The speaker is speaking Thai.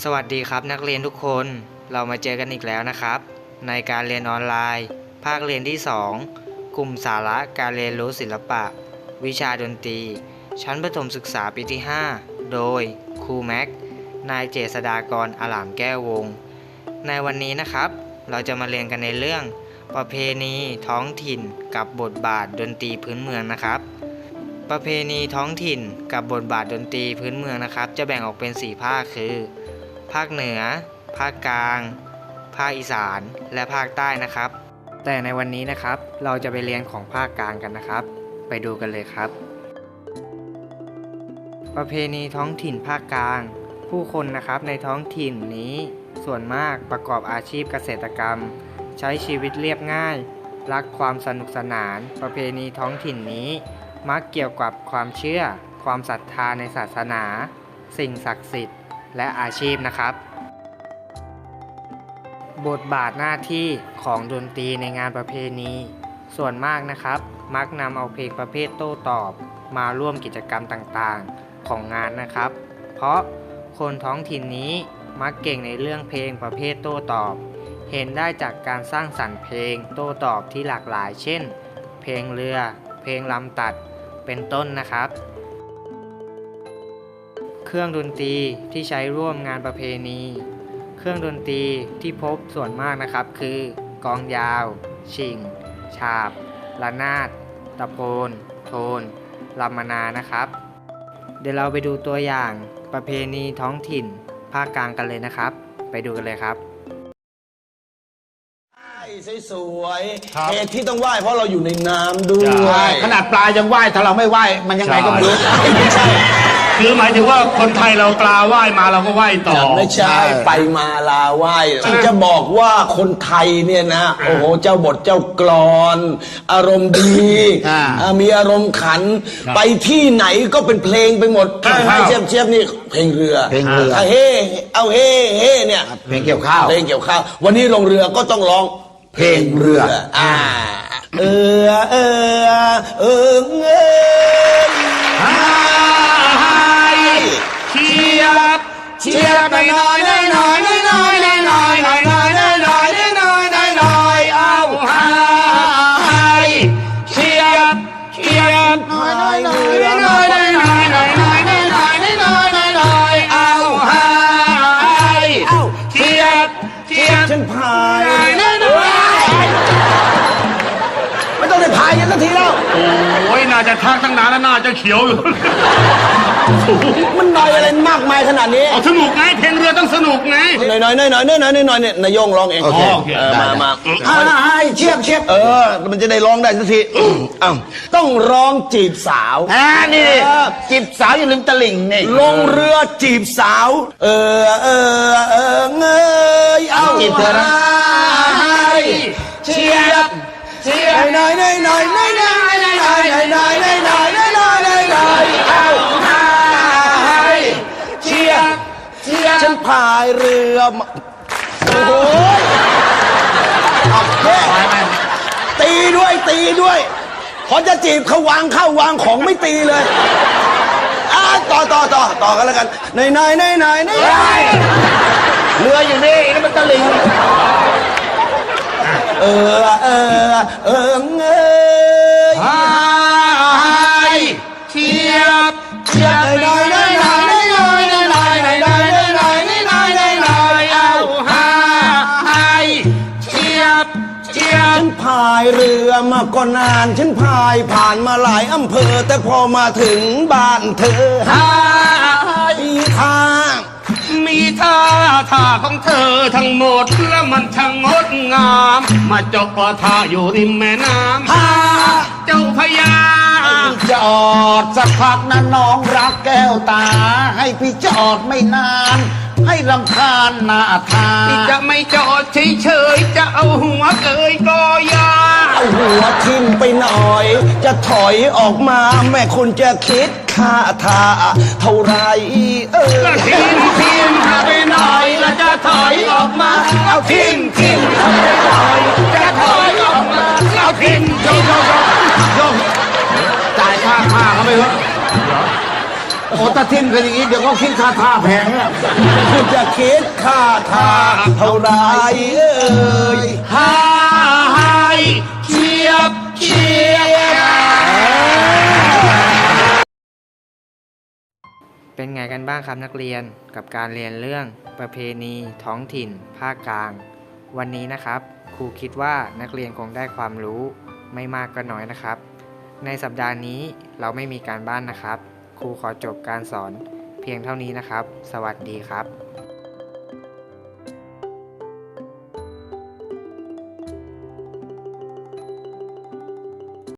สวัสดีครับนักเรียนทุกคนเรามาเจอกันอีกแล้วนะครับ ในการเรียนออนไลน์ ภาคเรียนที่ 2 กลุ่มสาระการเรียนรู้ศิลปะ วิชาดนตรี ชั้นประถมศึกษาปีที่ 5 โดยครูแม็กนายเจษฎากรอลามแก้ววงศ์ในวันนี้นะครับ เราจะมาเรียนกันในเรื่อง ประเพณีท้องถิ่นกับบทบาทดนตรีพื้นเมืองนะครับ ประเพณีท้องถิ่นกับบทบาทดนตรีพื้นเมืองนะครับ จะแบ่งออกเป็น 4 ภาคคือ ภาคเหนือ ภาคกลาง ภาคอีสาน และภาคใต้นะครับ แต่ในวันนี้นะครับ เราจะไปเรียนของภาคกลางกันนะครับ ไปดูกันเลยครับ ประเพณีท้องถิ่นภาคกลาง ผู้คนนะครับในท้องถิ่นนี้ส่วนมากประกอบอาชีพเกษตรกรรม ใช้ชีวิตเรียบง่าย รักความสนุกสนาน ประเพณีท้องถิ่นนี้ มักเกี่ยวกับความเชื่อ ความศรัทธาในศาสนา สิ่งศักดิ์สิทธิ์ และอาชีพนะครับ บทบาทหน้าที่ของดนตรีในงานประเพณี ส่วนมากนะครับ มักนำเอาเพลงประเภทโต้ตอบ มาร่วมกิจกรรมต่างๆของงานนะครับ เพราะคนท้องถิ่นนี้มักเก่งในเรื่องเพลงประเภทโต้ตอบ เห็นได้จากการสร้างสรรค์เพลงโต้ตอบที่หลากหลาย เช่น เพลงเรือ เพลงลำตัด เป็นต้นนะครับ เครื่องดนตรีที่ใช้ร่วมงานประเพณี เครื่องดนตรีที่พบส่วนมากนะครับ คือกลองยาว ชิง ฉาบระนาด ตะโพน โทนลำมนานะครับ เดี๋ยวเราไปดูตัวอย่างประเพณีท้องถิ่น ภาคกลางกันเลยนะครับ ไปดูกันเลยครับสวยครับๆเหตุที่ต้องไหว้เพราะเราอยู่ในน้ำด้วใช่ยขนาดปลายังไหว้ถ้าเราไม่ไหว้มันยังไงก็ไม่รู้ไม่ใช่ คือหมายถึงว่าคนไทยเราปลาไหว้มาเราก็ไหว้ต่อ ไม่ใช่ไปมาลาไหว้ที่จะบอกว่าคนไทยเนี่ยนะ โอ้โห เจ้าบทเจ้ากรอน อารมณ์ดีอ่าอ่ามีอารมณ์ขันครับไปที่ไหนก็เป็นเพลงไปหมดครับ ให้เชียบเชียบๆนี่เพลงเรือเพลงเรือถ้าเฮ่เอาเฮ่เฮ่เนี่ย เพลงเกี่ยวข้าว เพลงเกี่ยวข้าว วันนี้ลงเรือก็ต้องร้องเพลงเรือ อ่า เออเออเออเงย கடனான จะทักตั้งนานแล้วน่าจะเขียวอยู่ มันหน่อยอะไรมากมายขนาดนี้ เอาสนุกไงเพลงเรือต้องสนุกไง หน่อยหน่อยหน่อยหน่อยหน่อยหน่อยหน่อยเนี่ยนายโยงร้องเองโอเคเออมามาอ่าให้เชียบเชียบเออ มันจะได้ร้องได้สักทีอ้าวต้องร้องจีบสาว อ่านี่จีบสาวอย่าลืมตะลิ่งนี่ลงเรือจีบสาว เออเออเออเงยเอาจีบเธอนะ เชียบ เชียบหน่อยหน่อยหน่อยหน่อยหน่อยหน่อยหน่อยหน่อยหน่อยหน่อยหน่อยหน่อยหน่อยหน่อยเอาเชียบเชียบฉันพายเรือมาโอ้โหเอาเฮ้ตีด้วยตีด้วยพอจะจีบเขาวางเข้าวางของไม่ตีเลยอะต่อต่อต่อต่อกันแล้วกันหน่อยหน่อยหน่อยหน่อยหน่อยเรืออยู่นี่แล้วมันตะลิง เออเออเออเงยหายเทียบเทียบเลย ฉันพายเรือมาก็นาน ฉันพายผ่านมาหลายอำเภอ แต่พอมาถึงบ้านเธอ ของเธอทั้งหมดและมันช่างงดงาม มาจบท่าอยู่ริมแม่น้ำพาเจ้าพญาจอดสักพักนะน้องรักแก้วตา ให้พี่จอดไม่นาน ให้รำคาญหน้าทาที่จะไม่จอดเฉยๆจะเอาหัวเกยกอยาเอาหัวทิ่มไปหน่อย จะถอยออกมาแม่คุณจะคิดค่าท่าเท่าไหรเออ ทิมทิมถ้าไปหน่อยจะถอยออกมาเอาทิมทิมจ่ายค่าท่าเขาไปเถอะโอ้ตาทิ้งกันอย่างนี้เดี๋ยวก็คิดค่าท่าแพงแล้วคุณจะคิดค่าท่าเท่าไหรเอ่ยหาย เป็นไงกันบ้างครับนักเรียนกับการเรียนเรื่องประเพณี ท้องถิ่น ภาคกลาง วันนี้นะครับ ครูคิดว่านักเรียนคงได้ความรู้ไม่มากก็น้อยนะครับ ในสัปดาห์นี้เราไม่มีการบ้านนะครับ ครูขอจบการสอนเพียงเท่านี้นะครับ สวัสดีครับ